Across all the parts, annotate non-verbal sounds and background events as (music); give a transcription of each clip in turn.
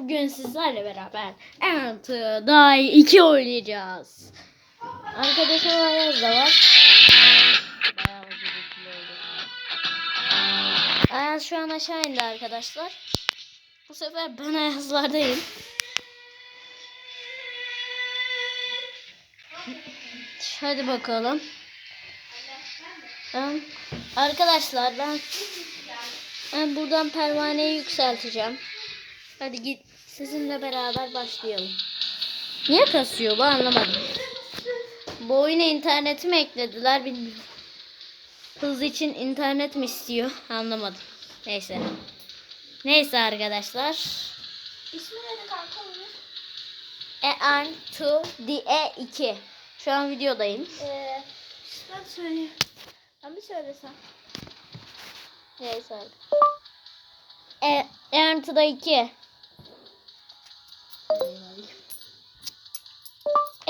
Bugün sizlerle beraber Enter Die 2 oynayacağız. Arkadaşım Ayaz da var. Ayaz şu an aşağı indi arkadaşlar. Bu sefer ben Ayaz'lardayım. Hadi bakalım. Arkadaşlar ben ben buradan pervaneyi yükselteceğim. Hadi git sizinle beraber başlayalım. Niye kasıyor bu anlamadım. Bu oyuna interneti mi eklediler bilmiyorum. Hız için internet mi istiyor anlamadım. Neyse. Neyse arkadaşlar. İsmi neydi kanka? EN to the E2. Şu an videodayım. Ee, ben söyleyeyim. Ben bir söylesem. Neyse. E, EN to the 2.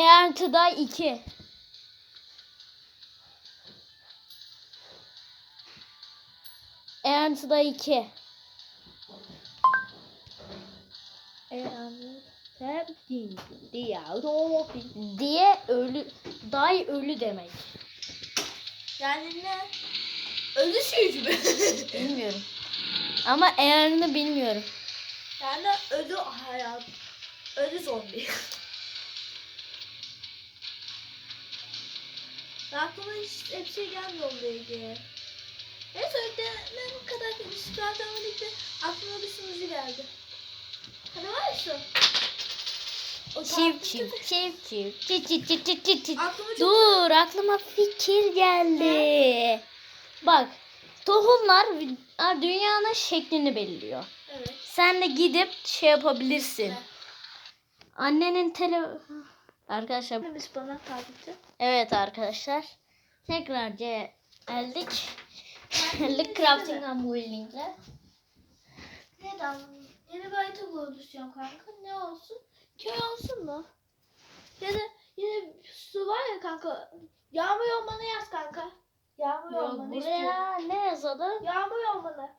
The 2. EN to the 2. diye ölü day ölü demek. Yani ne? Ölü sürücü (laughs) mü? Bilmiyorum. Ama eğerini bilmiyorum. yani ölü hayat. Ölü zombi. (laughs) Aklıma hiç hep şey gelmiyor onunla ilgili. Neyse ödemem kadar Spiderman birlikte aklıma bir sunucu geldi. Hani var ya şu. Çiv çiv çiv çiv çiv çiv çiv çiv çiv çiv. Dur aklıma fikir geldi. Bak tohumlar dünyanın şeklini belirliyor. Evet. Sen de gidip şey yapabilirsin. Ne? Annenin tele... Arkadaşlar Biz bana takipçi. evet arkadaşlar. Tekrar geldik. (laughs) Geldik crafting and building'le. Neden? Yeni bir harita oluşacağım kanka. Ne olsun? Köy olsun mu? Ya da yine su var ya kanka. Yağmur olmanı yaz kanka. Yağmur Yok, istiyorum. buraya ne yazalım? Yağmur olmanı.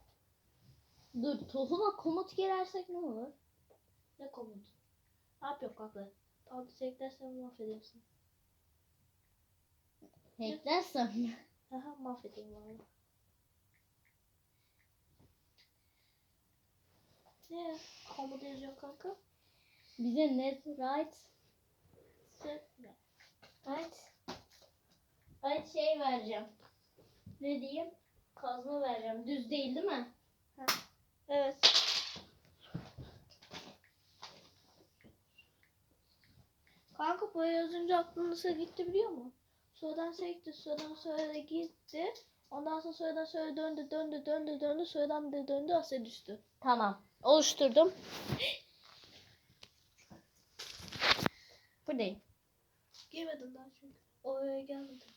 Dur tohuma komut girersek ne olur? Ne komut? Ne yapıyor kanka? Aldı seklersen mahvedersin. Eklersem mi? Aha mahvedeyim valla. Ne komut yazıyor kanka? Bize net right right right şey vereceğim. Ne diyeyim? Kazma vereceğim. Düz değil değil mi? Evet. Kanka bu yazınca aklına nasıl gitti biliyor musun? Sonradan sekti, sonradan sonra gitti. Ondan sonra sonradan sonra döndü, döndü, döndü, döndü. Sonradan da döndü, Asya düştü. Tamam. Oluşturdum. Bu değil. Girmedim daha çünkü. Oraya gelmedim.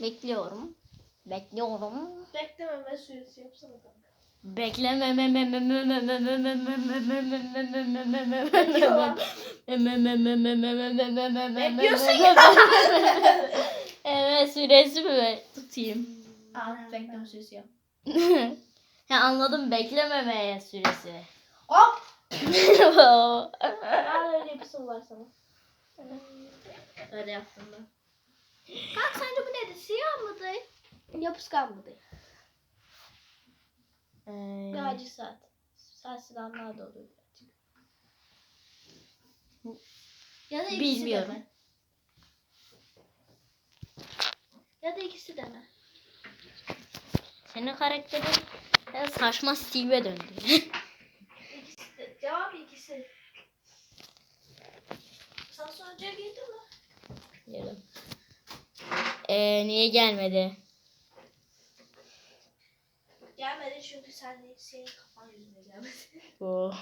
Bekliyorum. Bekliyorum. Beklememe süresi yapsana kanka. Bekliyorsun evet süresi mi tutayım? Aa, bekleme süresi ya. Anladım beklememeye süresi. Hop. Al öyle bir soru var sana. Öyle yaptım ben. Kanka sence bu nedir? Siyah mıdır? Yapışkan mıdır? Ee, Bir acı saat. Saat silahlar da oluyor birazcık. Ya da ikisi Bilmiyorum. deme. Ya da ikisi deme. senin karakterin ya saçma Steve'e döndü. İkisi de. Cevap ikisi. Sen sonucuya girdin mi? Yarım. Ee, niye gelmedi? Gelmedi çünkü sen senin kafan yüzüne gelmedi. Bu.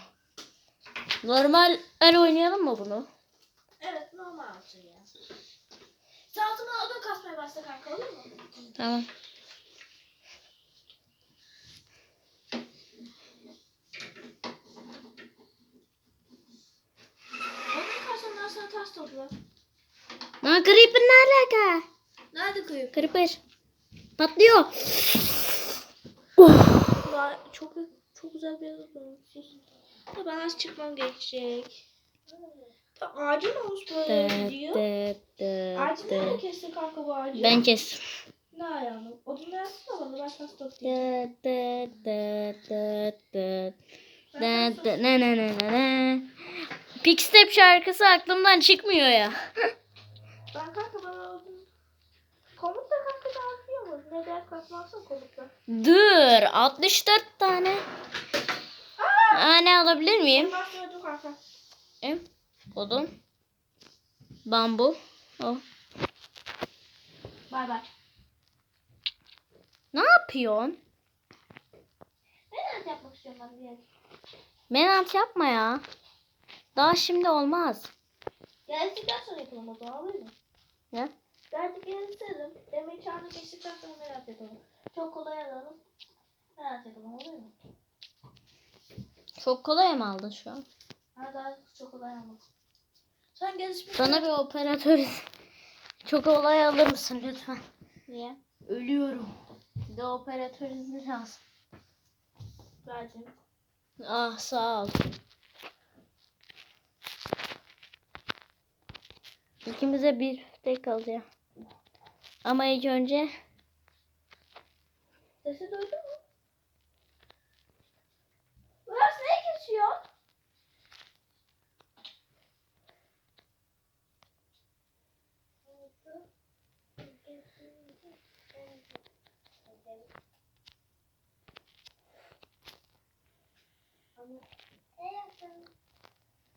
(laughs) Normal el oynayalım mı bunu? evet normal olsun ya. Sen altına odun kasmaya başla kanka olur mu? Tamam. Odun kas ondan sonra taş topla. Lan Creeper ne alaka? Nerede koyup? Creeper. Patlıyor çok çok güzel bir yazı. Ben az çıkmam gerekecek. Ağacı mı olmuş böyle gidiyor? Ağacı mı kestin kanka bu ağacı? Ben kestim. Ne ayağını? Odun yazsın da bana ben sana stop diyeyim. Ne ne ne ne ne Quick şarkısı aklımdan çıkmıyor ya. ben kanka bana Dur 64 tane. Aa, ne alabilir miyim? Ben. Em, Odun. Bambu. Oh. Bay bay. Ne yapıyorsun? Ne yapmak istiyorum ben diye. Menat yapma ya. Daha şimdi olmaz. Geldikten sonra yapalım o zaman olur mu? Ne? Geldik gelselim. Demin çağını geçtikten sonra merak yapalım. Çok kolay alalım. Merak yapalım olur mu? Çok kolay mı aldın şu an? Ha daha çok kolay ama. Sen gelişmiş. Bana bir operatör çok kolay alır mısın lütfen? Niye? Ölüyorum. Bir de operatör izni lazım. Verdim. Ah sağ ol. İkimize bir tek alacağım. Ama ilk önce Sesi duydun mu? Burası ne geçiyor?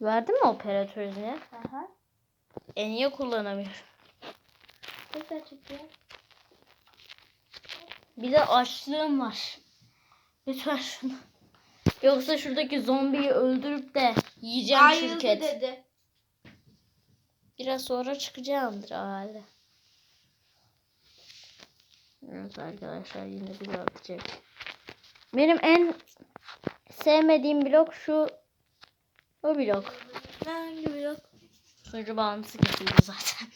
verdin mi operatör izni? Aha. E niye kullanamıyorum? Sesler çıkıyor. Bir de açlığım var. Lütfen şunu. Yoksa şuradaki zombiyi öldürüp de yiyeceğim Ayrıldı şirket. dedi. Biraz sonra çıkacağımdır herhalde. Evet arkadaşlar yine bir atacak. Benim en sevmediğim blok şu o blok. Hangi blok? Sunucu bağlantısı kesildi zaten.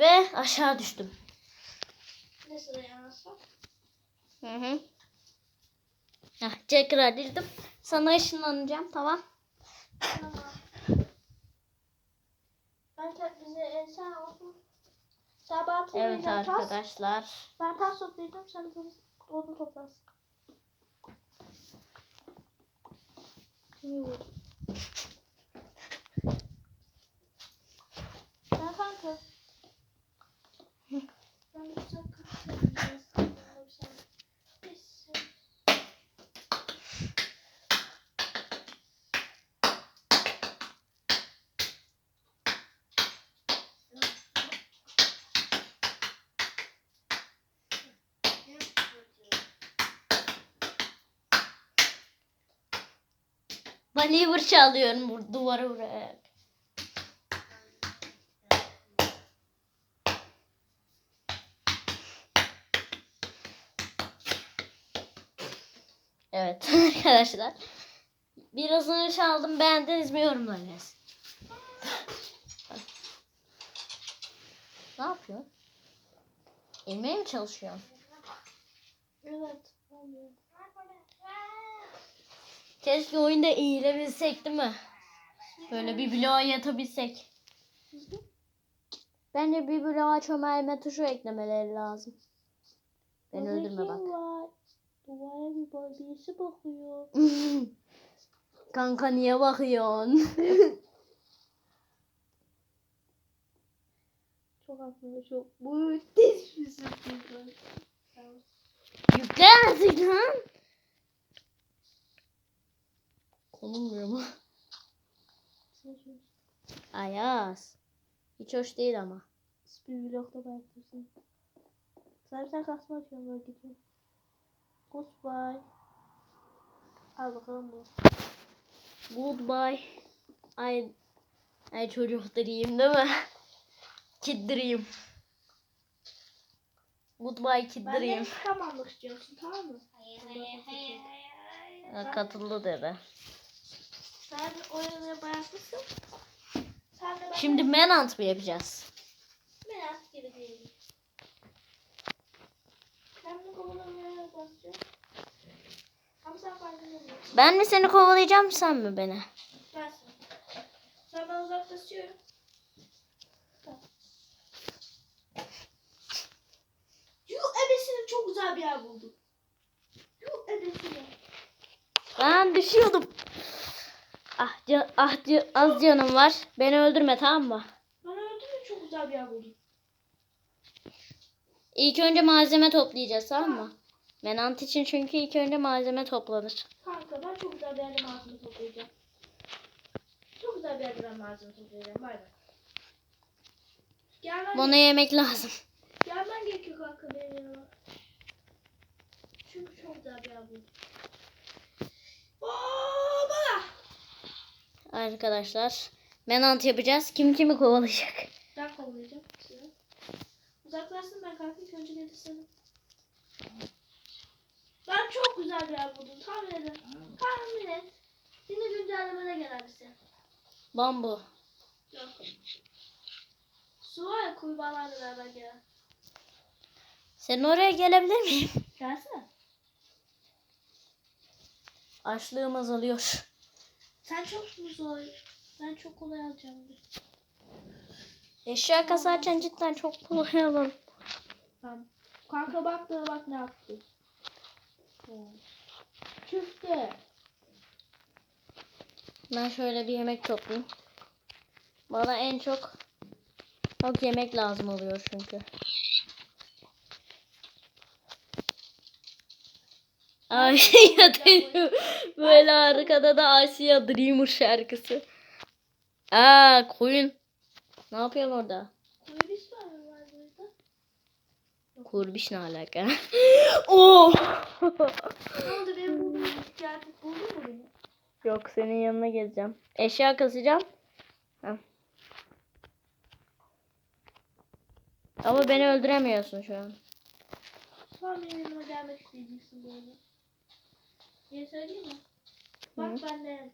Ve aşağı düştüm. Ne sıra yanılsam? Hı hı. Heh, tekrar girdim. Sana ışınlanacağım tamam. Tamam. Ben tek bize e, olsun. Sabah Evet arkadaşlar. Ben tas toplayacağım sen de onu toplarsın. Ben kanka. Ben. Believer çalıyorum duvara vurarak. Evet (laughs) arkadaşlar. Birazını çaldım beğendiniz mi yorumlarınız. ne yapıyorsun? Elmeye mi çalışıyorsun? Evet. Keşke oyunda eğilebilsek değil mi? Böyle bir bloğa yatabilsek. Bence bir bloğa çömelme tuşu eklemeleri lazım. Beni öldürme bak. Var? Duvara bir bak birisi bakıyor. (laughs) Kanka niye bakıyorsun? (laughs) Çok aklımda çok müthiş bir sürpriz. Yükle artık lan. Konulmuyor mu? Ayaz. Hiç hoş değil ama. Bir vlogda belirtirsin. Sen sen kasma açıyorum böyle gidiyor. Goodbye. Al bakalım bu. Goodbye. Ay, ay çocuk direyim değil mi? (laughs) Kid dream. Goodbye kid Ben de dream. intikam almak istiyorsun tamam mı? Ha, Katıldı dedi. Sen oyunu bırakmışsın. Sen de ben Şimdi Manhunt mı yapacağız? merak gibi değilim. Ben bu Ben mi seni kovalayacağım sen mi beni? Ben. Sen ben uzaklaşıyorum. Yuh ebesinin çok güzel bir yer buldum. Yuh ebesinin. Ben düşüyordum. Ah, can, ah az canım var. Beni öldürme tamam mı? Ben öldüm çok güzel bir yer buldum. İlk önce malzeme toplayacağız tamam mı? Menant için çünkü ilk önce malzeme toplanır. Kanka ben çok güzel bir yerde malzeme toplayacağım. Çok güzel bir yerde ben malzeme toplayacağım. Bay. Gelmen, Bana yemek lazım. gelmen gerekiyor kanka benim yanıma. Çünkü çok güzel bir yer buldum. Bana. Arkadaşlar menant yapacağız. Kim kimi kovalayacak? Ben kovalayacağım. Uzaklaşsın ben kanka ilk önce gelirsene. Ben çok güzel bir yer buldum. Tahmin edin. Tahmin et. Yine güncellemede gelen bir şey. Bambu. Yok. Su var ya kurbağalarla beraber gelen. Senin oraya gelebilir miyim? Gelsene. Açlığım azalıyor. Sen çok mu zor? Ben çok kolay alacağım. Eşya kasarken cidden çok kolay alalım. Tamam. Kanka bak da bak ne yaptı. Küfte. Ben şöyle bir yemek toplayayım. Bana en çok çok yemek lazım oluyor çünkü. Asya Dreamer. Böyle arkada da Asya Dreamer şarkısı. Aa koyun. Ne yapıyorsun orada? Kuyruğu var mı var burada? Kurbiş ne alaka? (laughs) oh! Ne oldu benim bulduğum kıyafet buldun mu beni? Yok senin yanına geleceğim. Eşya kasacağım. Heh. Ama beni öldüremiyorsun şu an. Sonra benim yanıma gelmek isteyeceksin böyle. Niye söyleyeyim mi? Bak Hı. ben neredeyim.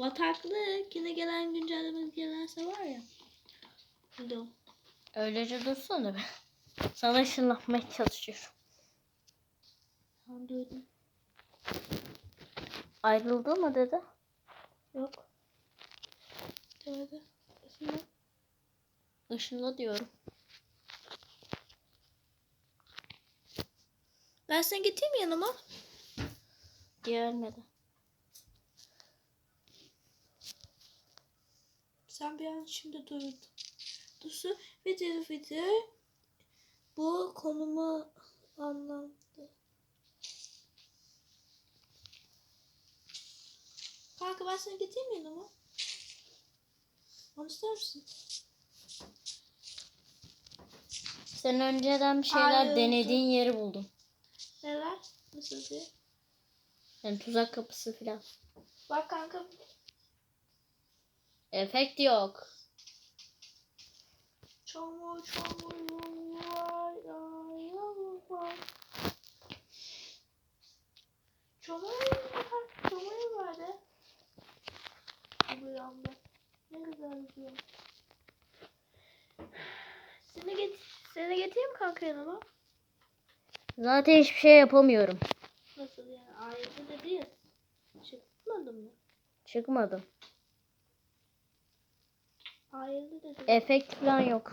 Bataklık yine gelen güncelleme gelirse var ya. O. Öylece dursana be. Sana ışınlanmaya çalışıyorum. Tam duydum. Ayrıldı mı dedi? Yok. Demedi. Şimdi Işınla diyorum. ben seni getireyim mi yanıma. Gelmedi. Sen bir an şimdi durdun. Dursun video video bu konumu anladı. Kanka ben seni getireyim mi yanıma? Onu ister misin? Sen önceden bir şeyler Ayrıldı. denediğin yeri buldum. Neler? Nasıl diye? Yani tuzak kapısı falan. Bak kanka Efekt yok. Çamur çamur. Bu. Ne güzel. Seni get seni getireyim kanka yanıma? Zaten hiçbir şey yapamıyorum. Nasıl yani? Ayrıca da değil. Çıkmadın mı? Çıkmadım. Da değil. Efekt falan yok.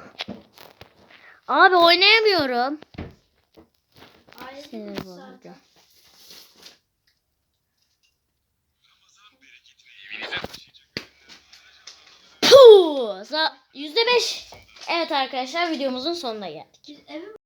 Abi oynayamıyorum. Sinir bozucu. Za- %5. Evet arkadaşlar videomuzun sonuna geldik.